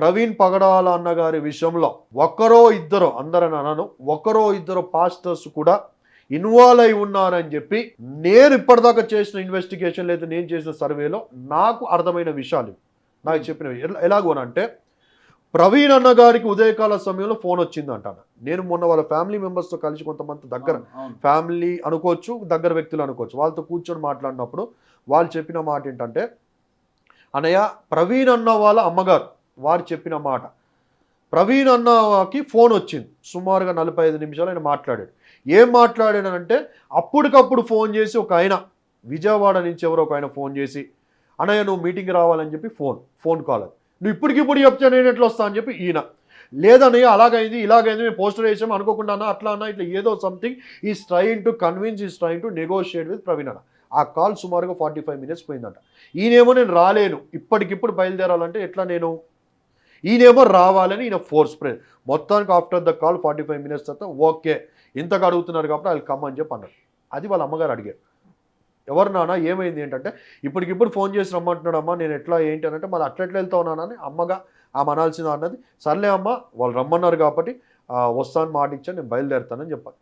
ప్రవీణ్ పగడాల అన్న గారి విషయంలో ఒక్కరో ఇద్దరు అందరని అనను ఒక్కరో ఇద్దరు పాస్టర్స్ కూడా ఇన్వాల్వ్ అయి ఉన్నారని చెప్పి నేను ఇప్పటిదాకా చేసిన ఇన్వెస్టిగేషన్ లేదా నేను చేసిన సర్వేలో నాకు అర్థమైన విషయాలు నాకు చెప్పినవి ఎలా- ఎలాగోనంటే ప్రవీణ్ అన్న గారికి ఉదయకాల సమయంలో ఫోన్ వచ్చింది అంటాను నేను మొన్న వాళ్ళ ఫ్యామిలీ మెంబర్స్తో కలిసి కొంతమంది దగ్గర. ఫ్యామిలీ అనుకోవచ్చు దగ్గర వ్యక్తులు అనుకోవచ్చు వాళ్ళతో కూర్చొని మాట్లాడినప్పుడు వాళ్ళు చెప్పిన మాట ఏంటంటే అనయ్య ప్రవీణ్ అన్న వాళ్ళ అమ్మగారు వారు చెప్పిన మాట. ప్రవీణ్ అన్నకి ఫోన్ వచ్చింది. సుమారుగా నలభై ఐదు నిమిషాలు ఆయన మాట్లాడాడు. ఏం మాట్లాడానంటే అప్పటికప్పుడు ఫోన్ చేసి ఒక ఆయన విజయవాడ నుంచి ఎవరో ఒక ఆయన ఫోన్ చేసి అన్నయ్య నువ్వు మీటింగ్ రావాలని చెప్పి ఫోన్ ఫోన్ కాల్ అది. నువ్వు ఇప్పటికిప్పుడు చెప్తే నేను ఎట్లా వస్తా? అని చెప్పి ఈయన. లేదన్నయ్య అలాగైంది ఇలాగైంది మేము పోస్టర్ వేసాము అనుకోకుండా అన్న అట్లా అన్న ఇట్లా ఏదో something he trying to convince he trying to negotiate with Praveen అన్న. ఆ కాల్ సుమారుగా ఫార్టీ ఫైవ్ మినిట్స్ పోయిందంట. ఈయనేమో నేను రాలేను ఇప్పటికిప్పుడు బయలుదేరాలంటే ఎట్లా నేను ఈయనేమో రావాలని ఈయన ఫోర్స్ ప్రే. మొత్తానికి after the call forty five minutes తర్వాత ఓకే ఇంతకు అడుగుతున్నారు కాబట్టి వాళ్ళు కమ్మని చెప్పి అన్నారు అది వాళ్ళ అమ్మగారు అడిగారు. ఎవరు నాన్న ఏమైంది ఏంటంటే ఇప్పటికిప్పుడు ఫోన్ చేసి రమ్మంటున్నాడమ్మా నేను ఎట్లా ఏంటి? అని అంటే మళ్ళీ అట్లా ఎట్లా నాన్న? అని అమ్మగా ఆమె అనాల్సిందా అన్నది. సర్లే అమ్మ వాళ్ళు రమ్మన్నారు కాబట్టి వస్తాను మాట ఇచ్చా నేను బయలుదేరుతానని చెప్పాను